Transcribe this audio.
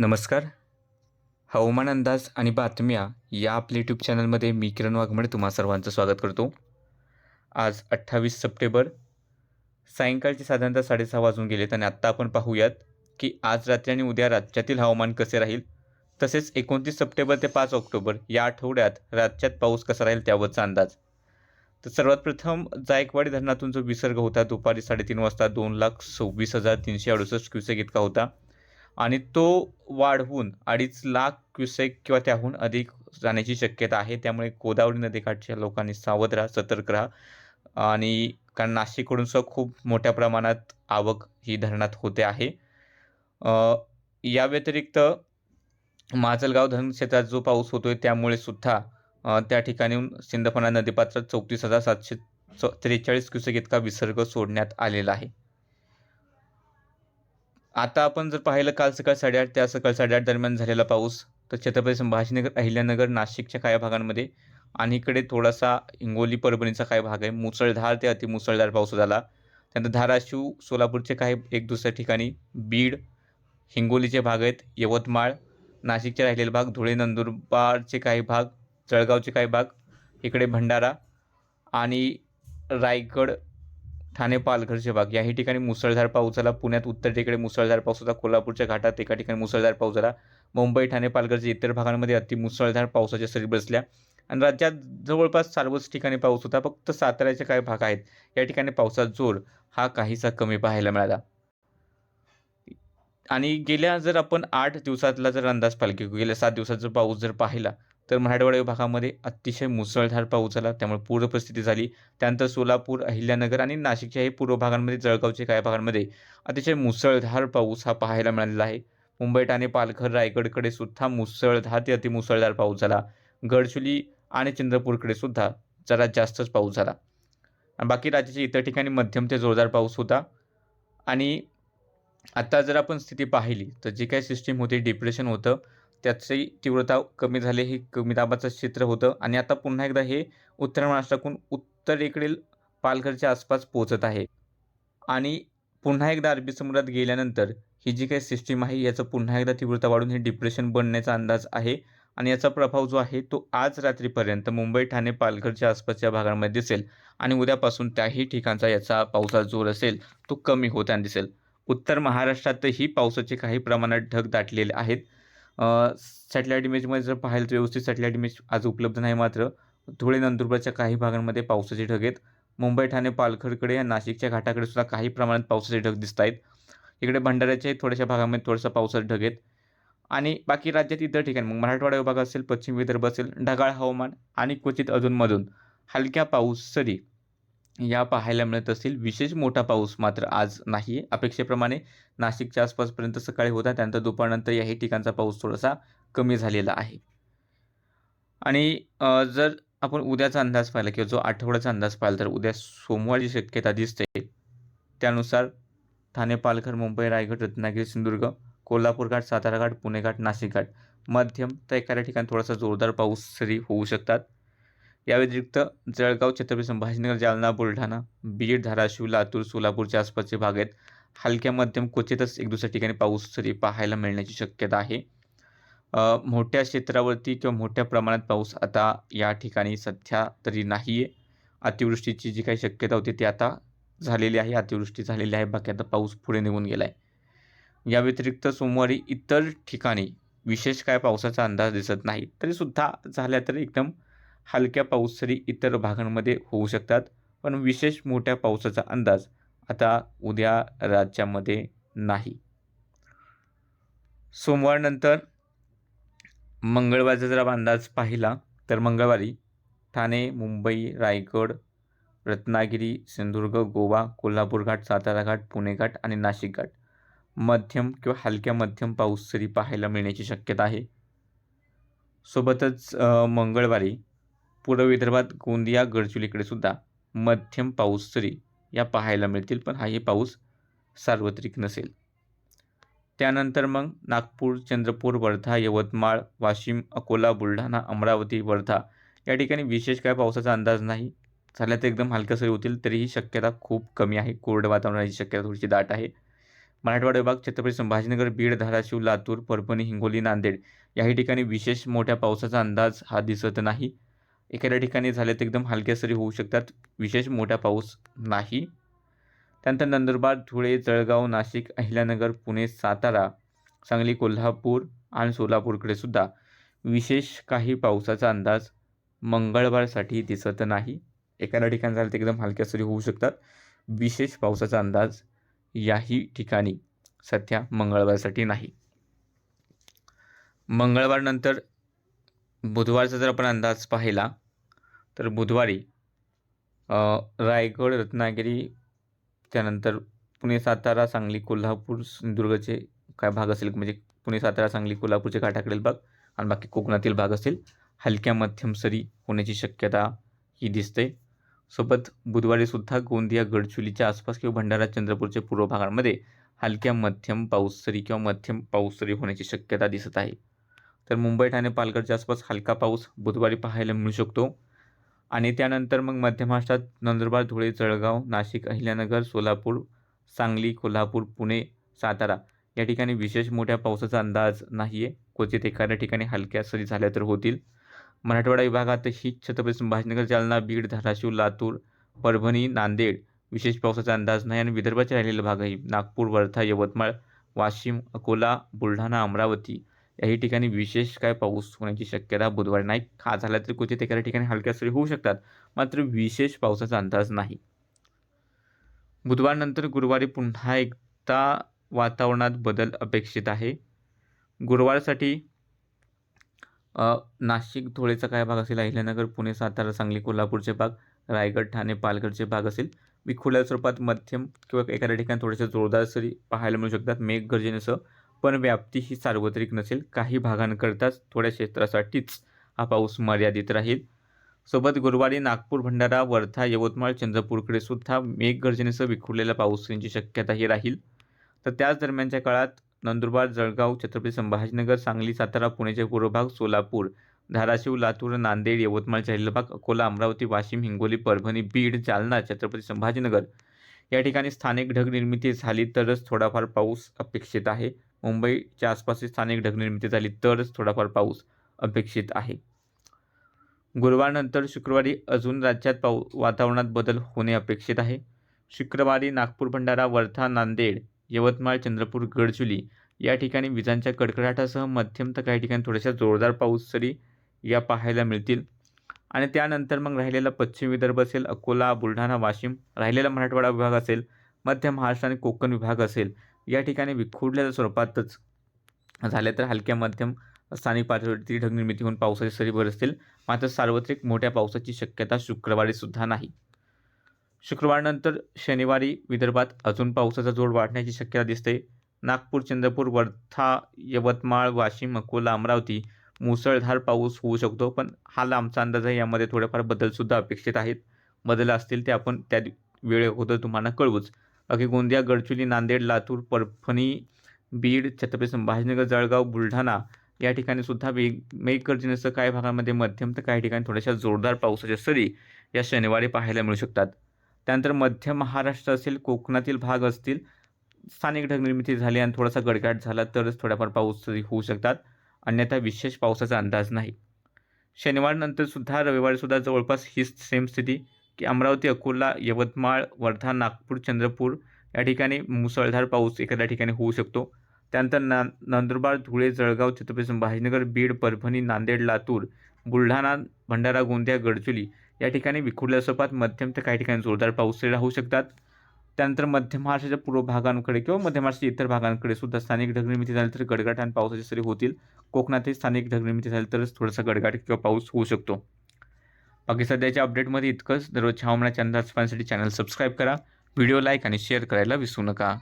नमस्कार. हवामान अंदाज आणि बातम्या या आपल्या यूट्यूब चॅनलमध्ये मी किरण वाघमडे तुम्हा सर्वांचं स्वागत करतो. आज अठ्ठावीस सप्टेंबर सायंकाळचे साधारणतः साडेसहा वाजून गेलेत आणि आत्ता आपण पाहूयात की आज रात्री आणि उद्या राज्यातील हवामान कसे राहील. तसेच एकोणतीस सप्टेंबर ते पाच ऑक्टोबर या आठवड्यात राज्यात पाऊस कसा राहील त्यावरचा अंदाज. तर सर्वात प्रथम जायकवाडी धरणातून जो विसर्ग होता दुपारी साडेतीन वाजता दोन लाख सव्वीस हजार तीनशे अडुसष्ट क्युसेक इतका होता. आणि तो वाढवून अडीच लाख क्युसेक किंवा त्याहून अधिक जाण्याची शक्यता आहे. त्यामुळे गोदावरी नदीकाठच्या लोकांनी सावध राहा सतर्क राहा. आणि कारण नाशिककडून सुद्धा खूप मोठ्या प्रमाणात आवक ही धरणात होते आहे. या व्यतिरिक्त माजलगाव धरण क्षेत्रात जो पाऊस होतोय त्यामुळे सुद्धा त्या ठिकाणी सिंदफणा नदीपात्रात चौतीस हजार सातशे च त्रेचाळीस क्युसेक इतका विसर्ग सोडण्यात आलेला आहे. आता आपण जर पाहिलं काल सकाळ साडेआठ त्या सकाळ साडेआठ दरम्यान झालेला पाऊस तर छत्रपती संभाजीनगर अहिल्यानगर नाशिकच्या काही भागांमध्ये आणि इकडे थोडासा हिंगोली परभणीचा काही भाग आहे. मुसळधार ते अतिमुसळधार पाऊस झाला. त्यानंतर धाराशिव सोलापूरचे काही एक दुसऱ्या ठिकाणी बीड हिंगोलीचे भाग आहेत यवतमाळ नाशिकचे राहिलेले भाग धुळे नंदुरबारचे काही भाग जळगावचे काही भाग इकडे भंडारा आणि रायगड ठाणे पालघरचे भाग. याही ठिकाणी मुसळधार पाऊस झाला. पुण्यात उत्तरेकडे मुसळधार पाऊस होता. कोल्हापूरच्या घाटात एका ठिकाणी मुसळधार पाऊस झाला. मुंबई ठाणे पालघरच्या इतर भागांमध्ये अति मुसळधार पावसाच्या सरी बसल्या. आणि राज्यात जवळपास सर्वच ठिकाणी पाऊस होता. फक्त साताऱ्याचे काही भाग आहेत. या ठिकाणी पावसाचा जोर हा काहीसा कमी पाहायला मिळाला. आणि गेल्या जर आपण आठ दिवसातला जर अंदाज पाहिला किंवा गेल्या सात दिवसाचा पाऊस जर पाहिला तर मराठवाडा विभागामध्ये अतिशय मुसळधार पाऊस झाला त्यामुळे पूर परिस्थिती झाली. त्यानंतर सोलापूर अहिल्यानगर आणि नाशिकच्याही पूर्व भागांमध्ये जळगावच्या काही भागांमध्ये अतिशय मुसळधार पाऊस हा पाहायला मिळालेला आहे. मुंबई ठाणे पालघर रायगडकडे सुद्धा मुसळधार ते अतिमुसळधार पाऊस झाला. गडचुली आणि चंद्रपूरकडे सुद्धा जरा जास्तच पाऊस झाला. आणि बाकी राज्याच्या इतर ठिकाणी मध्यम ते जोरदार पाऊस होता. आणि आत्ता जर आपण स्थिती पाहिली तर जी काही सिस्टीम होती डिप्रेशन होतं त्याची तीव्रता कमी झाली हे कमी दाबाचं क्षेत्र होतं आणि आता पुन्हा एकदा हे उत्तर महाराष्ट्राकडून उत्तरेकडील पालघरच्या आसपास पोहोचत आहे. आणि पुन्हा एकदा अरबी समुद्रात गेल्यानंतर ही जी काही सिस्टीम आहे याचं पुन्हा एकदा तीव्रता वाढून हे डिप्रेशन बनण्याचा अंदाज आहे आणि याचा प्रभाव जो आहे तो आज रात्रीपर्यंत मुंबई ठाणे पालघरच्या आसपासच्या भागांमध्ये दिसेल आणि उद्यापासून त्याही ठिकाणचा याचा पावसाचा जोर असेल तो कमी होताना दिसेल. उत्तर महाराष्ट्रातही पावसाचे काही प्रमाणात ढग दाटलेले आहेत. सॅटेलाईट इमेजमध्ये जर पाहिलं तर व्यवस्थित सॅटेलाईट इमेज आज उपलब्ध नाही मात्र धुळे नंदुरबारच्या काही भागांमध्ये पावसाचे ढग आहेत. मुंबई ठाणे पालघरकडे या नाशिकच्या घाटाकडे सुद्धा काही प्रमाणात पावसाचे ढग दिसत आहेत. इकडे भंडाऱ्याच्या थोड्याशा भागामध्ये थोडासा पावसाचे ढग आहेत. आणि बाकी राज्यात इतर ठिकाणी मग मराठवाडा विभाग असेल पश्चिम विदर्भ असेल ढगाळ हवामान आणि क्वचित अधूनमधून हलक्या पाऊस सरी या पाहायला मिळत असतील. विशेष मोठा पाऊस मात्र आज नाही आहे अपेक्षेप्रमाणे नाशिकच्या आसपासपर्यंत सकाळी होता. त्यानंतर दुपारनंतर याही ठिकाणचा पाऊस थोडासा कमी झालेला आहे. आणि जर आपण उद्याचा अंदाज पाहिला किंवा जो आठवड्याचा अंदाज पाहिला तर उद्या सोमवारची शक्यता दिसते. त्यानुसार ठाणे पालघर मुंबई रायगड रत्नागिरी सिंधुदुर्ग कोल्हापूर घाट सातारा घाट पुणे घाट नाशिक घाट मध्यम तर एखाद्या ठिकाणी थोडासा जोरदार पाऊस सरी होऊ शकतात. या व्यतिरिक्त जळगाव छत्रपती संभाजीनगर जालना बुलढाणा बीड धाराशिव लातूर सोलापूरच्या आसपासचे भाग आहेत. हलक्या मध्यम क्वचितच एक दुसऱ्या ठिकाणी पाऊस तरी पाहायला मिळण्याची शक्यता आहे. मोठ्या क्षेत्रावरती किंवा मोठ्या प्रमाणात पाऊस आता या ठिकाणी सध्या तरी नाही आहे अतिवृष्टीची जी काही शक्यता होती ती आता झालेली आहे. अतिवृष्टी झालेली आहे. बाकी आता पाऊस पुढे निघून गेला आहे या व्यतिरिक्त सोमवारी इतर ठिकाणी विशेष काय पावसाचा अंदाज दिसत नाही. तरीसुद्धा झाल्या तर एकदम हलक्या पाऊस सरी इतर भागांमध्ये होऊ शकतात पण विशेष मोठ्या पावसाचा अंदाज आता उद्या राज्यामध्ये नाही. सोमवारनंतर मंगळवारचा जर अंदाज पाहिला तर मंगळवारी ठाणे मुंबई रायगड रत्नागिरी सिंधुदुर्ग गोवा कोल्हापूर घाट सातारा घाट पुणे घाट आणि नाशिक घाट मध्यम किंवा हलक्या मध्यम पाऊस सरी पाहायला मिळण्याची शक्यता आहे. सोबतच मंगळवारी पूर्व विदर्भात गोंदिया गडचिरोलीकडे सुद्धा मध्यम पाऊस सरी या पाहायला मिळतील पण हाही पाऊस सार्वत्रिक नसेल. त्यानंतर मग नागपूर चंद्रपूर वर्धा यवतमाळ वाशिम अकोला बुलढाणा अमरावती वर्धा या ठिकाणी विशेष काय पावसाचा अंदाज नाही. झाल्या तर एकदम हलक्या सरी होतील तरीही शक्यता खूप कमी आहे. कोरडं वातावरणाची शक्यता थोडीशी दाट आहे. मराठवाडा विभाग छत्रपती संभाजीनगर बीड धाराशिव लातूर परभणी हिंगोली नांदेड याही ठिकाणी विशेष मोठ्या पावसाचा अंदाज हा दिसत नाही. एखाद्या ठिकाणी झाले तर एकदम हलक्या सरी होऊ शकतात. विशेष मोठा पाऊस नाही. त्यानंतर नंदुरबार धुळे जळगाव नाशिक अहिल्यानगर पुणे सातारा सांगली कोल्हापूर आणि सोलापूरकडे सुद्धा विशेष काही पावसाचा अंदाज मंगळवारसाठी दिसत नाही. एखाद्या ठिकाणी झालं तर एकदम हलक्या सरी होऊ शकतात. विशेष पावसाचा अंदाज याही ठिकाणी सध्या मंगळवारसाठी नाही. मंगळवारनंतर बुधवारचा जर आपण अंदाज पाहिला तर बुधवारी रायगड रत्नागिरी त्यानंतर पुणे सातारा सांगली कोल्हापूर सिंधुदुर्गचे काय भाग असेल म्हणजे पुणे सातारा सांगली कोल्हापूरचे काठाकडील भाग आणि बाकी कोकणातील भाग असेल हलक्या मध्यम सरी होण्याची शक्यता ही दिसते. सोबत बुधवारीसुद्धा गोंदिया गडचुलीच्या आसपास किंवा भंडारा चंद्रपूरच्या पूर्व भागांमध्ये हलक्या मध्यम पाऊस सरी किंवा मध्यम पाऊस सरी होण्याची शक्यता दिसत आहे. तर मुंबई ठाणे पालघरच्या आसपास हलका पाऊस बुधवारी पाहायला मिळू शकतो. आणि त्यानंतर मग मध्य महाराष्ट्रात नंदुरबार धुळे जळगाव नाशिक अहिल्यानगर सोलापूर सांगली कोल्हापूर पुणे सातारा या ठिकाणी विशेष मोठ्या पावसाचा अंदाज नाही आहे क्वचित एखाद्या ठिकाणी हलक्या सरी झाल्या तर होतील. मराठवाडा विभागातही छत्रपती संभाजीनगर जालना बीड धाराशिव लातूर परभणी नांदेड विशेष पावसाचा अंदाज नाही आणि विदर्भाचे राहिलेले भागही नागपूर वर्धा यवतमाळ वाशिम अकोला बुलढाणा अमरावती याही ठिकाणी विशेष काय पाऊस होण्याची शक्यता बुधवारी नाही. खा झाला तर क्वचित एखाद्या ठिकाणी हलक्या सरी होऊ शकतात मात्र विशेष पावसाचा अंदाज नाही. बुधवारनंतर गुरुवारी पुन्हा एकदा वातावरणात बदल अपेक्षित आहे. गुरुवारसाठी नाशिक धुळेचा काय भाग असेल अहिल्यानगर पुणे सातारा सांगली कोल्हापूरचे भाग रायगड ठाणे पालघरचे भाग असेल. विखुल्या स्वरूपात मध्यम किंवा एखाद्या ठिकाणी थोडेसे जोरदार सरी पाहायला मिळू शकतात. मेघगर्जनेसह पण व्याप्ती ही सार्वत्रिक नसेल. काही भागांकरताच थोड्या क्षेत्रासाठीच हा पाऊस मर्यादित राहील. सोबत गुरुवारी नागपूर भंडारा वर्धा यवतमाळ चंद्रपूरकडे सुद्धा मेघगर्जनेसह विखुरलेल्या पावसाची शक्यताही राहील. तर त्याच दरम्यानच्या काळात नंदुरबार जळगाव छत्रपती संभाजीनगर सांगली सातारा पुण्याचे पूर्व भाग सोलापूर धाराशिव लातूर नांदेड यवतमाळ राहिलेला भाग अकोला अमरावती वाशिम हिंगोली परभणी बीड जालना छत्रपती संभाजीनगर या ठिकाणी स्थानिक ढग निर्मिती झाली तरच थोडाफार पाऊस अपेक्षित आहे. मुंबईच्या आसपासची स्थानिक ढगनिर्मिती झाली तरच थोडाफार पाऊस अपेक्षित आहे. गुरुवारनंतर शुक्रवारी अजून राज्यात पाऊ वातावरणात बदल होणे अपेक्षित आहे. शुक्रवारी नागपूर भंडारा वर्धा नांदेड यवतमाळ चंद्रपूर गडचुली या ठिकाणी विजांच्या कडकडाटासह मध्यम तर काही ठिकाणी थोड्याशा जोरदार पाऊस सरी या पाहायला मिळतील. आणि त्यानंतर मग राहिलेला पश्चिम विदर्भ असेल अकोला बुलढाणा वाशिम राहिलेला मराठवाडा विभाग असेल मध्य महाराष्ट्र आणि कोकण विभाग असेल या ठिकाणी विखुरलेल्या स्वरूपातच झाले तर हलक्या मध्यम स्थानिक पातळीवरती ढगनिर्मिती होऊन पावसाची सरी बरसतील मात्र सार्वत्रिक मोठ्या पावसाची शक्यता शुक्रवारी सुद्धा नाही. शुक्रवारनंतर शनिवारी विदर्भात अजून पावसाचा जोर वाढण्याची शक्यता दिसते. नागपूर चंद्रपूर वर्धा यवतमाळ वाशिम अकोला अमरावती मुसळधार पाऊस होऊ शकतो पण हा लांबचा अंदाज आहे. यामध्ये थोडेफार बदलसुद्धा अपेक्षित आहेत. बदल असतील ते आपण त्या वेळे अगोदर तुम्हाला कळवूच. अखेर गोंदिया गडचिरोली नांदेड लातूर परभणी बीड छत्रपती संभाजीनगर जळगाव बुलढाणा या ठिकाणी सुद्धा वेग मेघगर्जनेसह काही भागांमध्ये मध्यम तर काही ठिकाणी थोड्याशा जोरदार पावसाच्या सरी या शनिवारी पाहायला मिळू शकतात. त्यानंतर मध्य महाराष्ट्र असेल कोकणातील भाग असतील स्थानिक ढगनिर्मिती झाली आणि थोडासा गडगाट झाला तरच थोड्याफार पाऊस तरी होऊ शकतात. अन्यथा विशेष पावसाचा अंदाज नाही. शनिवारनंतर सुद्धा रविवारी सुद्धा जवळपास हीच सेम स्थिती. की अमरावती अकोला यवतमाळ वर्धा नागपूर चंद्रपूर या ठिकाणी मुसळधार पाऊस एखाद्या ठिकाणी होऊ शकतो. त्यानंतर ना नंदुरबार धुळे जळगाव छत्रपती संभाजीनगर बीड परभणी नांदेड लातूर बुलढाणा भंडारा गोंदिया गडचुली या ठिकाणी विखुरल्या स्वरूपात मध्यम तर काही ठिकाणी जोरदार पाऊस होऊ शकतात. त्यानंतर मध्य महाराष्ट्राच्या पूर्व भागांकडे किंवा मध्य महाराष्ट्राच्या इतर भागांकडे सुद्धा स्थानिक ढगनिर्मिती झाली तर गडगाट आणि पावसाचे सरी होतील. कोकणातही स्थानिक ढगनिर्मिती झाली तरच थोडासा गडगाट किंवा पाऊस होऊ शकतो. बाकी सध्याच्या अपडेटमध्ये इतकंच. दररोज हवामानाच्या अंदाज पाहण्यासाठी चॅनल सबस्क्राईब करा. व्हिडिओ लाईक आणि शेअर करायला विसरू नका.